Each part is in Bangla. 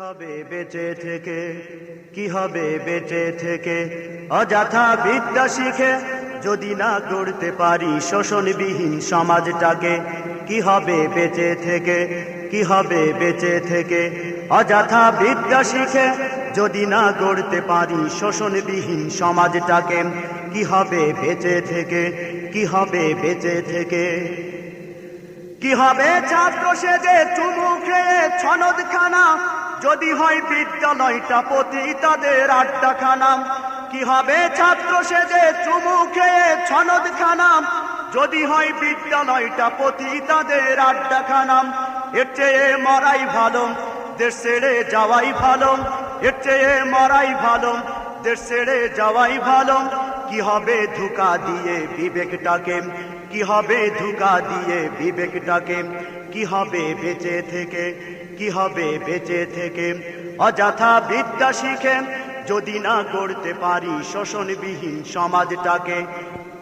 হবে বেঁচে থেকে? কি হবে বেঁচে থেকে? অযথা বিদ্যা শিখে যদি না করতে পারি শোষণবিহীন সমাজটাকে, কি হবে বেঁচে থেকে? কি হবে বেঁচে থেকে? অযথা বিদ্যা শিখে যদি না গড়তে পারি শোষণবিহীন সমাজটাকে, কি হবে বেঁচে থেকে? কি হবে বেঁচে থেকে? কি হবে ছাত্র সেজে চুমু খেয়ে ছনদ যদি হয় বিদ্যালয়টা পতি তাদের আড্ডা খানা কি হবে ছাত্র সেজে চুমু খেয়ে ছনদ খানাম যদি হয় বিদ্যালয়টা পতি তাদের আড্ডা খানা এর চেয়ে মরাই ভালো, দেশ ছেড়ে যাওয়াই ভালো। এর চেয়ে মরাই ভালো, দেশ ছেড়ে যাওয়াই ভালো। কি হবে ধোকা দিয়ে বিবেকটাকে? কি হবে ধোকা দিয়ে বিবেকটাকে? কি হবে বেঁচে থেকে? কি হবে বেঁচে থেকে? অযথা বিদ্যা শিখে যদি না করতে পারি শোষণবিহীন সমাজটাকে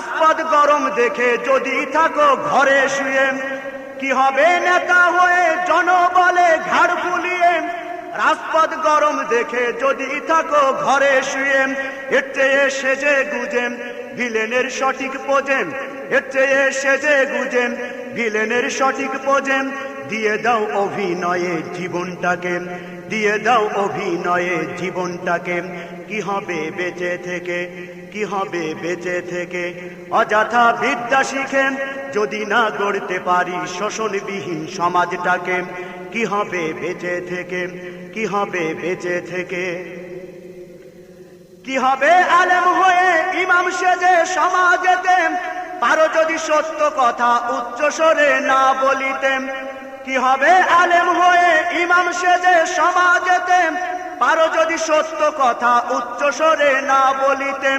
রাজপথ গরম দেখে যদি থাকো ঘরে শুয়ে কি হবে নেতা হয়ে জনবলে ঘাড় ফুলিয়ে? রাজপথ গরম দেখে যদি থাকো ঘরে শুয়ে চেয়ে সেজে গুজেম ভিলেনের সঠিক পোজেম চেয়ে সেজে গুজেম ভিলেনের সঠিক পোজেম দিয়ে দাও অভিনয়ে জীবনটাকে, দিয়ে দাও অভিনয়ে জীবনটাকে। কি হবে বেঁচে থেকে, কি হবে বেঁচে থেকে? অযথা বিদ্যা শিখে যদি না গড়তে পারি শোষণবিহীন সমাজটাকে কি হবে বেঁচে থেকে? কি হবে বেঁচে থেকে? কি হবে আলেম হয়ে ইমাম সেজে সমাজেতে? পারো যদি সত্য কথা উচ্চ স্বরে না বলিতেম কি হবে আলেম হয়ে ইমাম সেজে সমাজেতে? পারো যদি সত্য কথা উচ্চ স্বরে না বলিতেম